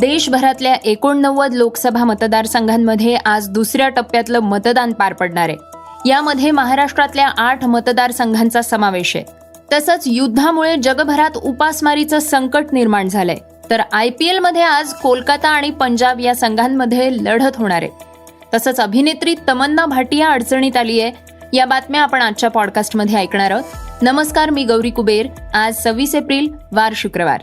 देशभरातल्या एकोणनव्वद लोकसभा मतदारसंघांमध्ये आज दुसऱ्या टप्प्यातलं मतदान पार पडणार आहे. यामध्ये महाराष्ट्रातल्या आठ मतदारसंघांचा समावेश आहे. तसंच युद्धामुळे जगभरात उपासमारीचं संकट निर्माण झालंय. तर आय पी एलमध्ये आज कोलकाता आणि पंजाब या संघांमध्ये लढत होणार आहे. तसंच अभिनेत्री तमन्ना भाटिया अडचणीत आली आहे. या बातम्या आपण आजच्या पॉडकास्टमध्ये ऐकणार आहोत. नमस्कार मी गौरी कुबेर. आज सव्वीस एप्रिल वार शुक्रवार.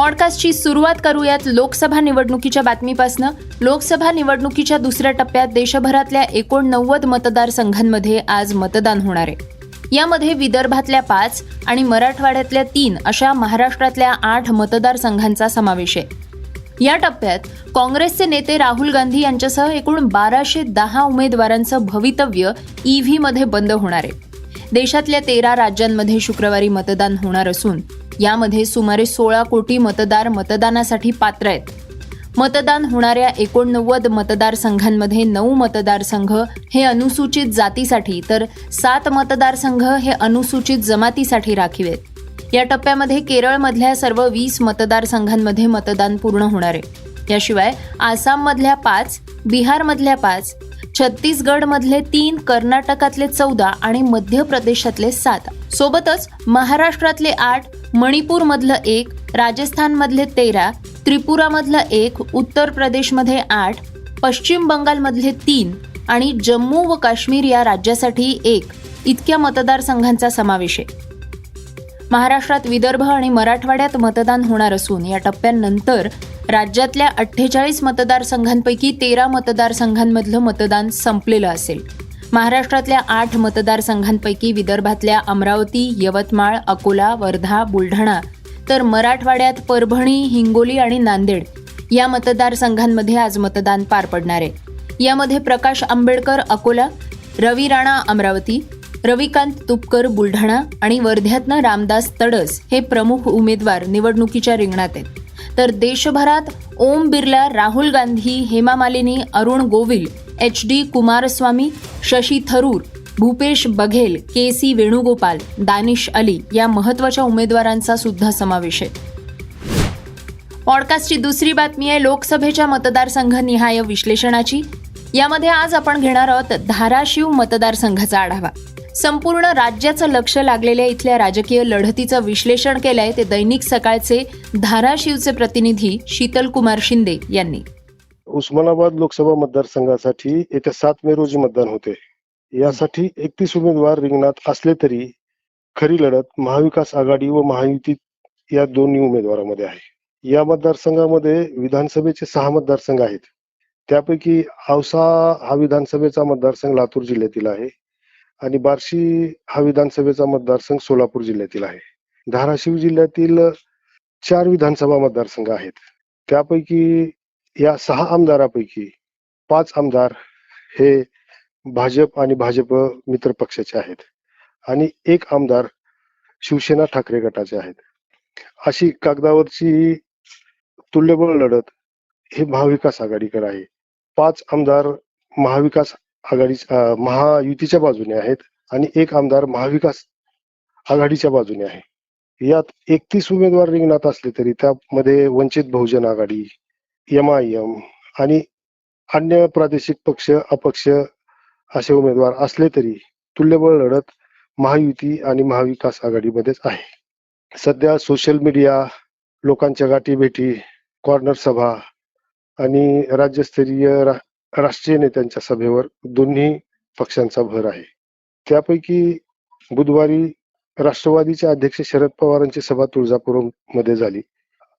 पॉडकास्टची सुरुवात करूयात लोकसभा निवडणुकीच्या बातमीपासनं. लोकसभा निवडणुकीच्या दुसऱ्या टप्प्यात देशभरातल्या एकोणनव्वद मतदारसंघांमध्ये आज मतदान होणार आहे. यामध्ये विदर्भातल्या पाच आणि मराठवाड्यातल्या तीन अशा महाराष्ट्रातल्या आठ मतदारसंघांचा समावेश आहे. या टप्प्यात काँग्रेसचे नेते राहुल गांधी यांच्यासह एकूण बाराशे दहा उमेदवारांचं भवितव्य ईव्हीमध्ये बंद होणार आहे. देशातल्या तेरा राज्यांमध्ये शुक्रवारी मतदान होणार असून यामध्ये सुमारे सोळा कोटी मतदार मतदानासाठी पात्र आहेत. मतदान होणाऱ्या एकोणनव्वद मतदारसंघांमध्ये नऊ मतदारसंघ हे अनुसूचित जातीसाठी तर सात मतदारसंघ हे अनुसूचित जमातीसाठी राखीव आहेत या टप्प्यामध्ये केरळमधल्या सर्व वीस मतदारसंघांमध्ये मतदान पूर्ण होणार आहे. याशिवाय आसाममधल्या पाच बिहारमधल्या पाच छत्तीसगडमधले तीन कर्नाटकातले चौदा आणि मध्य प्रदेशातले सात. सोबतच महाराष्ट्रातले आठ मणिपूरमधलं एक राजस्थानमधले तेरा त्रिपुरामधलं एक उत्तर प्रदेशमध्ये आठ पश्चिम बंगालमधले तीन आणि जम्मू व काश्मीर या राज्यासाठी एक. इतक्या मतदारसंघांचा समावेश आहे. महाराष्ट्रात विदर्भ आणि मराठवाड्यात मतदान होणार असून या टप्प्यानंतर राज्यातल्या अठ्ठेचाळीस मतदारसंघांपैकी तेरा मतदारसंघांमधलं मतदान संपलेलं असेल. महाराष्ट्रातल्या आठ मतदारसंघांपैकी विदर्भातल्या अमरावती यवतमाळ अकोला वर्धा बुलढाणा तर मराठवाड्यात परभणी हिंगोली आणि नांदेड या मतदारसंघांमध्ये आज मतदान पार पडणार आहे. यामध्ये प्रकाश आंबेडकर अकोला रवी राणा अमरावती रविकांत तुपकर बुलढाणा आणि वर्ध्यातनं रामदास तडस हे प्रमुख उमेदवार निवडणुकीच्या रिंगणात आहेत. तर देशभरात Om Birla Rahul Gandhi Hema Malini Arun Govil H D Kumaraswamy Shashi Tharoor Bhupesh Baghel K C Venugopal Danish Ali या महत्त्वाच्या उमेदवारांचा सुद्धा समावेश आहे. पॉडकास्टची दुसरी बातमी आहे लोकसभेच्या मतदारसंघनिहाय विश्लेषणाची. यामध्ये आज आपण घेणार आहोत धाराशिव मतदारसंघाचा आढावा. संपूर्ण राज्याचं लक्ष लागलेल्या इथल्या राजकीय लढतीचं विश्लेषण केलंय ते दैनिक सकाळचे धाराशिवचे प्रतिनिधी शीतल कुमार शिंदे यांनी. उस्मानाबाद लोकसभा मतदारसंघासाठी येत्या सात मे रोजी मतदान होते. यासाठी एकतीस उमेदवार रिंगणात असले तरी खरी लढत महाविकास आघाडी व महायुती या दोन्ही उमेदवारांमध्ये आहे. या मतदारसंघामध्ये विधानसभेचे सहा मतदारसंघ आहेत. त्यापैकी औसा हा विधानसभेचा मतदारसंघ लातूर जिल्ह्यातील आहे. आणि बार्शी हा विधानसभेचा मतदारसंघ सोलापूर जिल्ह्यातील आहे. धाराशिव जिल्ह्यातील चार विधानसभा मतदारसंघ आहेत. त्यापैकी या सहा आमदारापैकी पाच आमदार हे भाजप आणि भाजप मित्र पक्षाचे आहेत. आणि एक आमदार शिवसेना ठाकरे गटाचे आहेत. अशी कागदावरची तुल्यबळ लढत हे महाविकास आघाडीकडे आहे. पाच आमदार महाविकास आघाडी महायुतीच्या बाजूने आहेत आणि एक आमदार महाविकास आघाडीच्या बाजूने आहे. यात एकतीस उमेदवार रिंगणात असले तरी त्यामध्ये Vanchit Bahujan Aghadi M I M आणि अन्य प्रादेशिक पक्ष अपक्ष असे उमेदवार असले तरी तुल्यबळ लढत महायुती आणि महाविकास आघाडीमध्येच आहे. सध्या सोशल मीडिया लोकांच्या गाठी भेटी कॉर्नर सभा आणि राज्यस्तरीय रा- राष्ट्रीय नेत्यांच्या सभेवर दोन्ही पक्षांचा भर आहे. त्यापैकी बुधवारी राष्ट्रवादीचे अध्यक्ष शरद पवारांची सभा तुळजापूरमध्ये झाली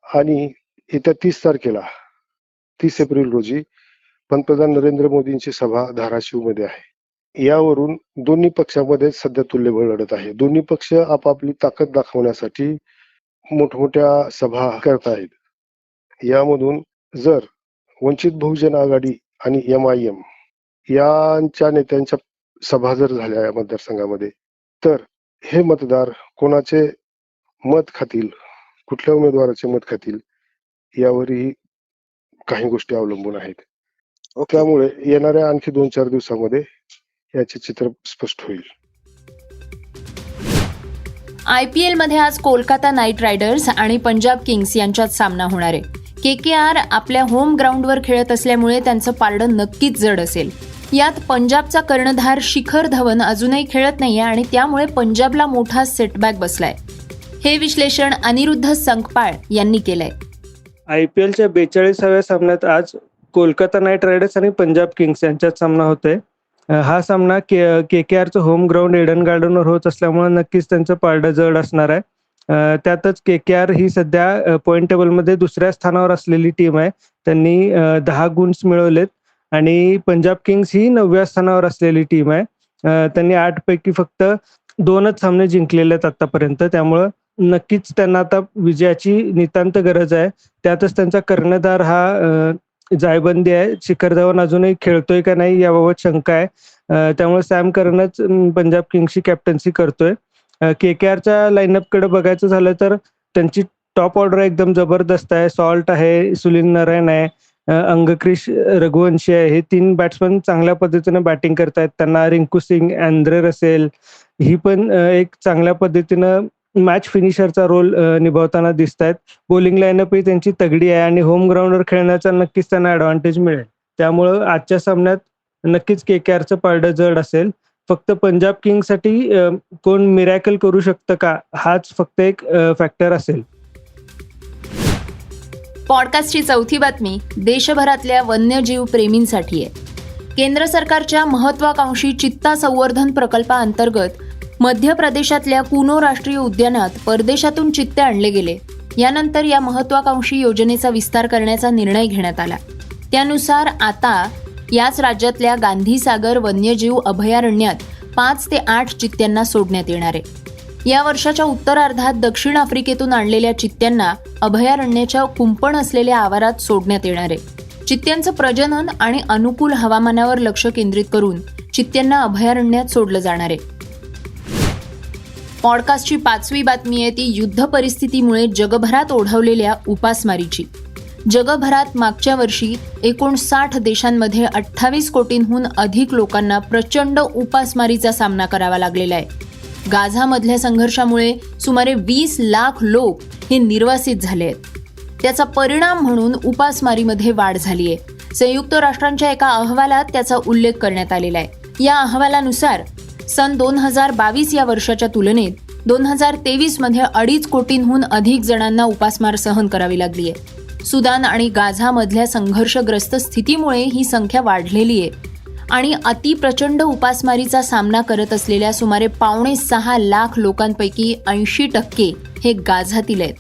आणि येत्या तीस तारखेला तीस एप्रिल रोजी पंतप्रधान नरेंद्र मोदींची सभा धाराशिवमध्ये आहे. यावरून दोन्ही पक्षामध्ये सध्या तुल्यबळ लढत आहे. दोन्ही पक्ष आपापली ताकद दाखवण्यासाठी मोठमोठ्या सभा करत आहेत यामधून जर वंचित बहुजन आघाडी आणि एम आय एम यांच्या नेत्यांच्या सभा जर झाल्या या मतदारसंघामध्ये तर हे मतदार कोणाचे मत खातील कुठल्या उमेदवाराचे मत खातील यावरही काही गोष्टी अवलंबून आहेत. त्यामुळे येणाऱ्या आणखी दोन चार दिवसामध्ये याचे चित्र स्पष्ट होईल. आय पी एलमध्ये आज कोलकाता नाईट रायडर्स आणि पंजाब किंग्स यांच्यात सामना होणार आहे. के के आर आपल्या होम ग्राउंडवर खेळत असल्यामुळे त्यांचं पारडं नक्कीच जड असेल. यात पंजाबचा कर्णधार शिखर धवन अजूनही खेळत नाहीये आणि त्यामुळे पंजाबला मोठा सेटबॅक बसलाय. हे विश्लेषण अनिरुद्ध संकपाळ यांनी केलंय. आय पी एलच्या बेचाळीसाव्या सामन्यात आज कोलकाता नाईट रायडर्स आणि पंजाब किंग्स यांच्यात सामना होतोय. हा सामना के के आरचं होम ग्राउंड एडन गार्डनवर होत असल्यामुळे नक्कीच त्यांचं पारडं जड असणार आहे. त्यातच के के आर ही सध्या पॉईंट टेबलमध्ये दुसऱ्या स्थानावर असलेली टीम आहे. त्यांनी दहा गुण्स मिळवलेत. आणि पंजाब किंग्स ही नवव्या स्थानावर असलेली टीम आहे. त्यांनी आठ पैकी फक्त दोनच सामने जिंकलेले आहेत आतापर्यंत. त्यामुळं नक्कीच त्यांना आता विजयाची नितांत गरज आहे. त्यातच त्यांचा कर्णधार हा जायबंदी आहे. शिखर धवन अजूनही खेळतोय का नाही याबाबत शंका आहे. त्यामुळे सॅम कर्णच पंजाब किंग्सची कॅप्टन्सी करतोय. के के आरच्या लाईनअपकडे बघायचं झालं तर त्यांची टॉप ऑर्डर एकदम जबरदस्त आहे. सॉल्ट आहे सुनील नारायण आहे अंगक्रिश रघुवंशी आहे. हे तीन बॅट्समन चांगल्या पद्धतीने बॅटिंग करतायत. त्यांना रिंकू सिंग अँद्रे रसेल ही पण एक चांगल्या पद्धतीनं मॅच फिनिशरचा रोल निभावताना दिसत आहेत बॉलिंग लाईनअप ही त्यांची तगडी आहे आणि होम ग्राउंडवर खेळण्याचा नक्कीच त्यांना ऍडव्हान्टेज मिळेल. त्यामुळं आजच्या सामन्यात नक्कीच के के आरचं पारडं जड असेल. फक्त पंजाब किंगसाठी कोण मिरॅकल करू शकतं का? हाच फक्त एक फॅक्टर असेल. पॉडकास्टची चौथी बातमी देशभरातल्या वन्यजीव प्रेमींसाठी आहे. केंद्र सरकारच्या महत्वाकांक्षी चित्ता संवर्धन प्रकल्पाअंतर्गत मध्य प्रदेशातल्या कुनो राष्ट्रीय उद्यानात परदेशातून चित्ते आणले गेले. यानंतर या महत्वाकांक्षी योजनेचा विस्तार करण्याचा निर्णय घेण्यात आला. त्यानुसार आता याच राज्यातल्या गांधीसागर वन्यजीव अभयारण्यात पाच ते आठ चित्त्यांना सोडण्यात येणार आहे. या वर्षाच्या उत्तरार्धात दक्षिण आफ्रिकेतून आणलेल्या चित्त्यांना अभयारण्याच्या कुंपण असलेल्या आवारात सोडण्यात येणार आहे. चित्त्यांचं प्रजनन आणि अनुकूल हवामानावर लक्ष केंद्रित करून चित्त्यांना अभयारण्यात सोडलं जाणार आहे. पॉडकास्टची पाचवी बातमी आहे ती युद्ध परिस्थितीमुळे जगभरात ओढवलेल्या उपासमारीची. जगभरात मागच्या वर्षी एकोणसाठ देशांमध्ये अठ्ठावीस कोटींहून अधिक लोकांना प्रचंड उपासमारीचा सामना करावा लागलेला आहे. गाझामधल्या संघर्षामुळे सुमारे वीस लाख लोक हे निर्वासित झाले आहेत. त्याचा परिणाम म्हणून उपासमारीमध्ये वाढ झाली आहे. संयुक्त राष्ट्रांच्या एका अहवालात त्याचा उल्लेख करण्यात आलेला आहे. या अहवालानुसार सन दोन हजार बावीस या वर्षाच्या तुलनेत दोन हजार तेवीसमध्ये अडीच कोटींहून अधिक जणांना उपासमार सहन करावी लागली आहे. सुदान आणि गाझामधल्या संघर्षग्रस्त स्थितीमुळे ही संख्या वाढलेली आहे. आणि अतिप्रचंड उपासमारीचा सामना करत असलेल्या सुमारे पावणे सहा लाख लोकांपैकी ऐंशी टक्के हे गाझातील आहेत.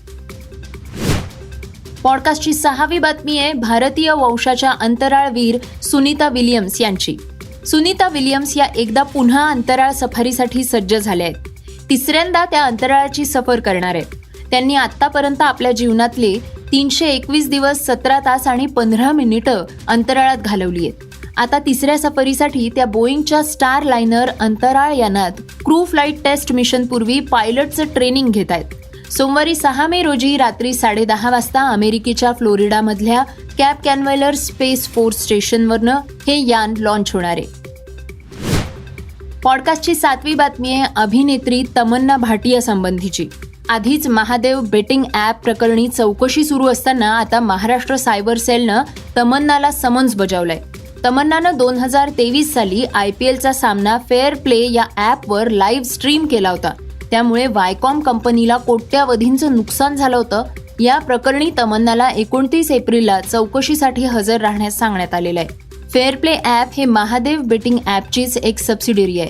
पॉडकास्टची सहावी बातमी आहे भारतीय वंशाच्या अंतराळवीर सुनीता विलियम्स यांची. सुनीता विलियम्स या एकदा पुन्हा अंतराळ सफारीसाठी सज्ज झाल्या आहेत. तिसऱ्यांदा त्या अंतराळाची सफर करणार आहेत. त्यांनी आतापर्यंत आपल्या जीवनातले तीनशे एकवीस दिवस सतरा तास आणि पंधरा मिनिटं अंतराळात घालवली आहेत. आता तिसऱ्या सफरीसाठी त्या बोईंगच्या स्टार लायनर अंतराळ यानात क्रू फ्लाईट टेस्ट मिशन पूर्वी पायलटचं ट्रेनिंग घेत आहेत. सोमवारी सहा मे रोजी रात्री साडेदहा वाजता अमेरिकेच्या फ्लोरिडामधल्या कॅप कॅनवेलर स्पेस फोर्स स्टेशनवरनं हे यान लॉन्च होणार आहे. पॉडकास्टची सातवी बातमी आहे अभिनेत्री तमन्ना भाटिया संबंधीची. आधीच महादेव बेटिंग ॲप प्रकरणी चौकशी सुरू असताना आता महाराष्ट्र सायबर सेलनं तमन्नाला समन्स बजावलंय. तमन्नानं दोन हजार तेवीस साली आय पी एलचा सामना फेअर प्ले या ॲपवर लाईव्ह स्ट्रीम केला होता. त्यामुळे वायकॉम कंपनीला कोट्यावधींचं नुकसान झालं होतं. या प्रकरणी तमन्नाला एकोणतीस एप्रिलला चौकशीसाठी हजर राहण्यास सांगण्यात आलेलं आहे. फेअर प्ले ॲप हे महादेव बेटिंग ॲपचीच एक सबसिडियरी आहे.